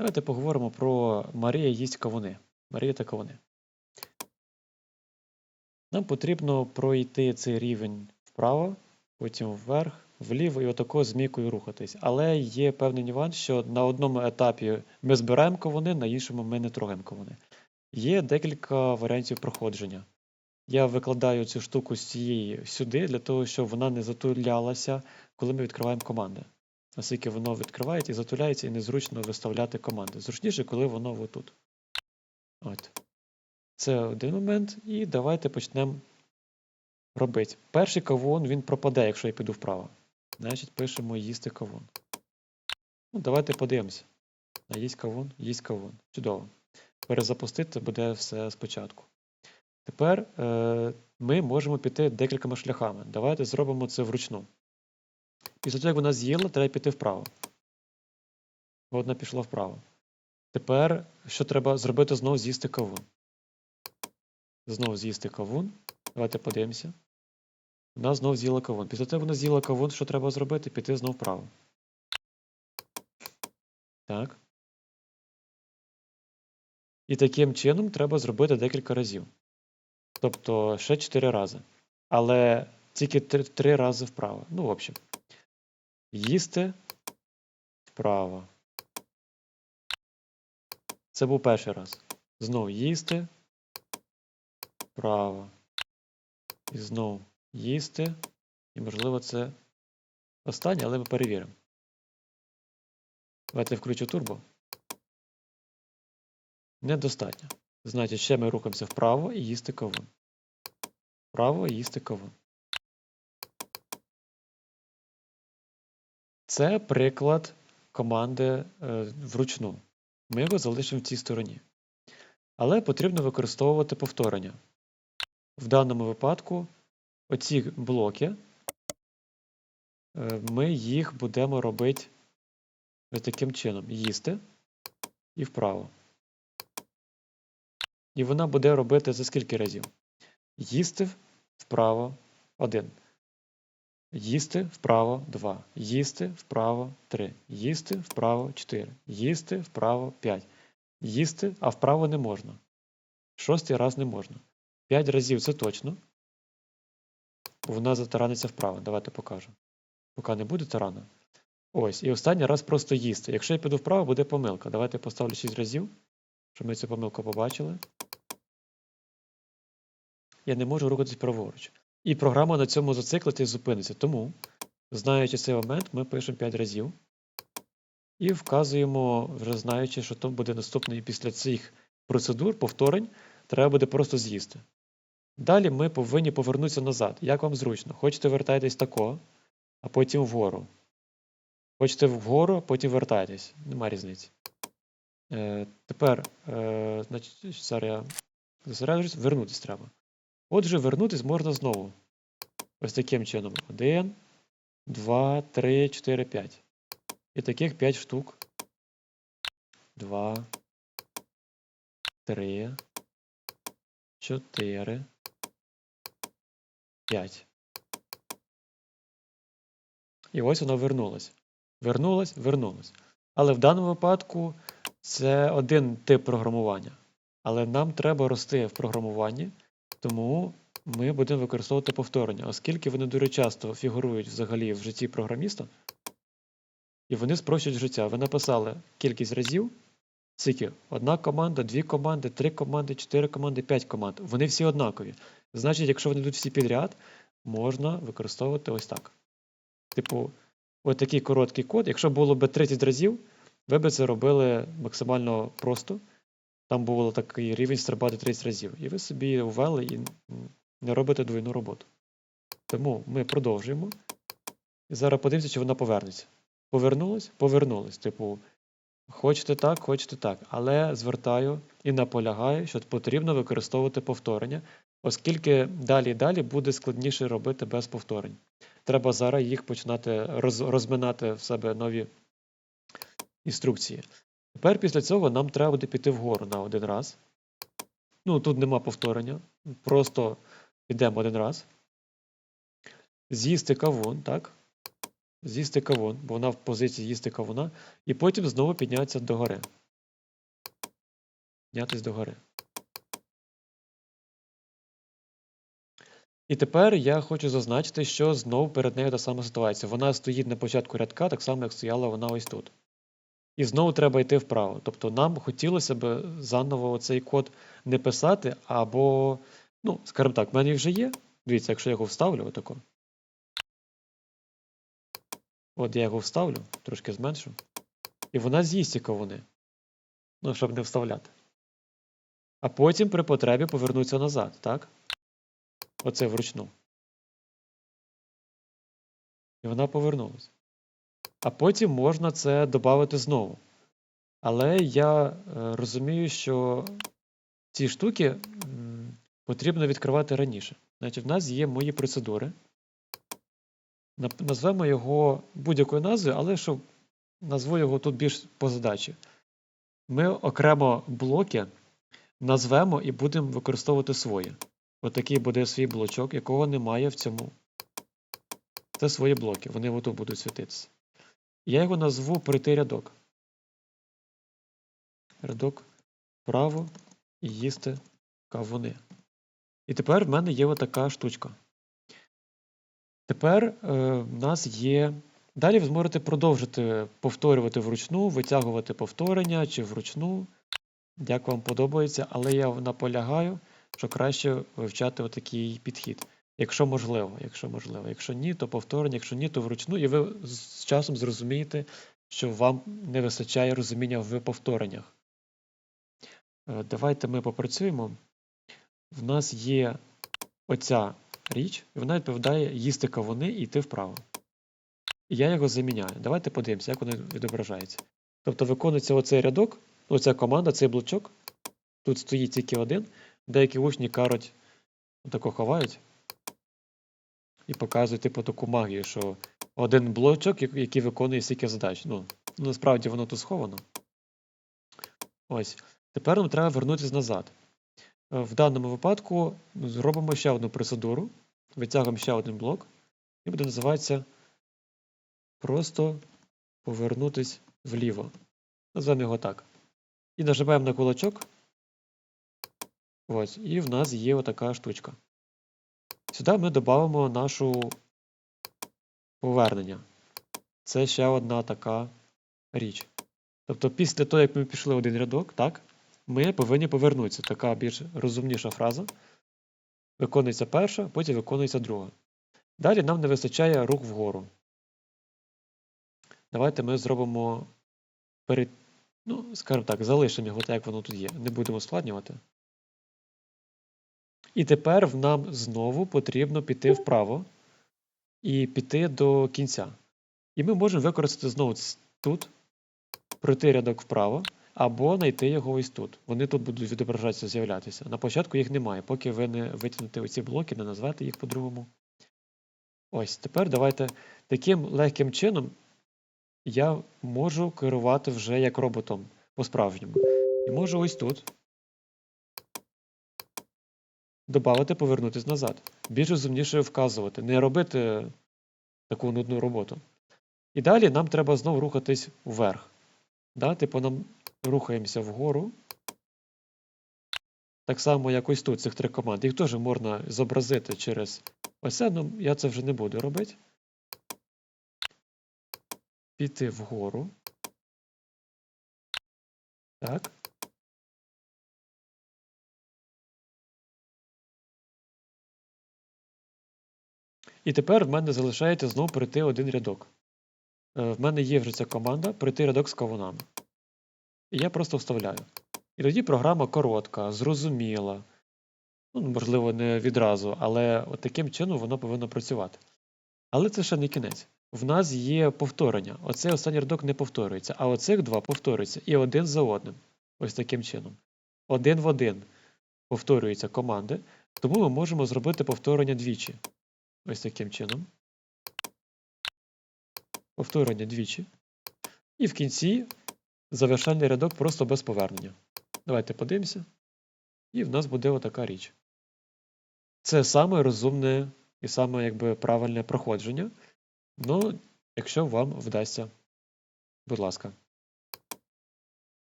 Давайте поговоримо про Марія їсть кавуни. Марія та кавуни. Нам потрібно пройти цей рівень вправо, потім вверх, вліво і отако змійкою рухатись. Але є певний нюанс, що на одному етапі ми збираємо кавуни, на іншому ми не трогаємо кавуни. Є декілька варіантів проходження. Я викладаю цю штуку з цієї сюди, для того, щоб вона не затулялася, коли ми відкриваємо команди. Оскільки воно відкривається і затуляється, і незручно виставляти команди. Зручніше, коли воно отут. От. Це один момент. І давайте почнемо робити. Перший кавун він пропаде, якщо я піду вправо. Значить, пишемо їсти кавун. Ну, давайте подивимося. Їсть кавун, їсть кавун. Чудово. Перезапустити буде все спочатку. Тепер е, ми можемо піти декількома шляхами. Давайте зробимо це вручну. Після того, як вона з'їла, треба піти вправо. Одна пішла вправо. Тепер що треба зробити? Знову з'їсти кавун. Знову з'їсти кавун. Давайте подивимося. Вона знову з'їла кавун. Після того, як вона з'їла кавун, що треба зробити? Піти знову вправо. Так. І таким чином треба зробити декілька разів. Тобто ще 4 рази. Але тільки 3 рази вправо. Ну, в общем. Їсти вправо. Це був перший раз. Знову їсти вправо. І знову їсти. І, можливо, це останнє, але ми перевіримо. Давайте включу турбо. Недостатньо. Значить, ще ми рухаємося вправо і їсти кавун. Вправо і їсти кавун. Це приклад команди е, вручну. Ми його залишимо в цій стороні. Але потрібно використовувати повторення. В даному випадку оці блоки, е, ми їх будемо робити таким чином: їсти і вправо. І вона буде робити за скільки разів? Їсти вправо 1. Їсти вправо 2. Їсти вправо 3. Їсти вправо 4. Їсти вправо 5. Їсти, а вправо не можна. Шостий раз не можна. 5 разів це точно. Вона затараниться вправо. Давайте покажу. Поки не буде тарана. Ось. І останній раз просто їсти. Якщо я піду вправо, буде помилка. Давайте я поставлю 6 разів, щоб ми цю помилку побачили. Я не можу рухатись праворуч. І програма на цьому зациклиться і зупиниться. Тому, знаючи цей момент, ми пишемо 5 разів. І вказуємо, вже знаючи, що то буде наступний після цих процедур, повторень, треба буде просто з'їсти. Далі ми повинні повернутися назад. Як вам зручно? Хочете вертайтесь тако, а потім вгору. Хочете вгору, потім вертайтесь. Нема різниці. Е, Тепер, е, значить, зараз я зосереджусь, вернутися треба. Отже, вернутись можна знову. Ось таким чином. 1, 2, 3, 4, 5. І таких 5 штук. 2, 3, 4, 5. І ось воно вернулось. Вернулось, вернулось. Але в даному випадку це один тип програмування. Але нам треба рости в програмуванні. Тому ми будемо використовувати повторення, оскільки вони дуже часто фігурують взагалі в житті програміста, і вони спрощують життя. Ви написали кількість разів, скільки одна команда, дві команди, три команди, чотири команди, п'ять команд. Вони всі однакові. Значить, якщо вони йдуть всі підряд, можна використовувати ось так. Типу, ось такий короткий код. Якщо було б 30 разів, ви б це робили максимально просто. Там було такий рівень стрибати 30 разів. І ви собі ввели і не робите двойну роботу. Тому ми продовжуємо. І зараз подивимося, чи вона повернеться. Повернулась? Повернулась. Типу, хочете так, хочете так. Але звертаю і наполягаю, що потрібно використовувати повторення, оскільки далі і далі буде складніше робити без повторень. Треба зараз їх починати роз, розминати в себе нові інструкції. Тепер після цього нам треба буде піти вгору на один раз. Ну, тут нема повторення. Просто йдемо один раз. З'їсти кавун, так? З'їсти кавун, бо вона в позиції їсти кавуна. І потім знову піднятися догори. піднятись догори. І тепер я хочу зазначити, що знову перед нею та сама ситуація. Вона стоїть на початку рядка, так само, як стояла вона ось тут. І знову треба йти вправо. Тобто нам хотілося б заново цей код не писати, або, ну, скажімо так, в мене вже є. Дивіться, якщо я його вставлю, отако. От я його вставлю, трошки зменшу. І вона з'їсть ці кавуни. Ну, щоб не вставляти. А потім при потребі повернуться назад, так? Оце вручну. І вона повернулася. А потім можна це додати знову. Але я е, розумію, що ці штуки потрібно відкривати раніше. Значить, в нас є мої процедури. Назвемо його будь-якою назвою, але щоб назву його тут більш по задачі. Ми окремо блоки назвемо і будемо використовувати свої. Отакий буде свій блочок, якого немає в цьому. Це свої блоки, вони отут будуть світитися. Я його назву пройти рядок. Рядок вправо і їсти кавуни. І тепер в мене є отака штучка. Тепер е, в нас є. Далі ви зможете продовжити повторювати вручну, витягувати повторення чи вручну, як вам подобається, але я наполягаю, що краще вивчати отакий підхід. Якщо можливо, якщо можливо. Якщо ні, то повторення, якщо ні, то вручну, і ви з часом зрозумієте, що вам не вистачає розуміння в повтореннях. Е, Давайте ми попрацюємо. В нас є оця річ, і вона відповідає їсти кавуни і йти вправо. І я його заміняю. Давайте подивимося, як воно відображається. Тобто виконується оцей рядок, оця команда, цей блочок. Тут стоїть тільки один. Деякі учні кажуть, тако ховають і показують типу таку магію, що один блочок, який виконує стільки задач. Ну, насправді воно тут сховано. Ось. Тепер нам треба вернутися назад. Е, В даному випадку зробимо ще одну процедуру, витягуємо ще один блок, і буде називатися просто повернутись вліво. Назвемо його так. І нажимаємо на кулачок. Ось, і в нас є отака штучка. Сюди ми додамо нашу повернення. Це ще одна така річ. Тобто, після того, як ми пішли один рядок, так, ми повинні повернутися. Така більш розумніша фраза. Виконується перша, потім виконується друга. Далі нам не вистачає рух вгору. Давайте ми зробимо перед, ну, скажімо так, залишимо його так, як воно тут є. Не будемо ускладнювати. І тепер нам знову потрібно піти вправо і піти до кінця. І ми можемо використати знову тут, пройти рядок вправо, або знайти його ось тут. Вони тут будуть відображатися, з'являтися. На початку їх немає, поки ви не витягнете оці блоки, не назвете їх по-другому. Ось, тепер давайте таким легким чином я можу керувати вже як роботом по-справжньому. І можу ось тут додати, повернутися назад. Більш розумніше вказувати, не робити таку нудну роботу. І далі нам треба знову рухатись вверх. Да? Типу нам рухаємося вгору. Так само, як ось тут цих три команд. Їх теж можна зобразити через ось це, ну я це вже не буду робити. Піти вгору. Так. І тепер в мене залишається знову пройти один рядок. Е, В мене є вже ця команда пройти рядок з кавунами. І я просто вставляю. І тоді програма коротка, зрозуміла. Ну, можливо, не відразу, але от таким чином воно повинно працювати. Але це ще не кінець. В нас є повторення. Оцей останній рядок не повторюється, а оцих два повторюються і один за одним. Ось таким чином. Один в один повторюються команди, тому ми можемо зробити повторення двічі. Ось таким чином. Повторення двічі. І в кінці завершальний рядок просто без повернення. Давайте подивимося. І в нас буде отака річ. Це саме розумне і саме якби правильне проходження. Ну, якщо вам вдасться, будь ласка.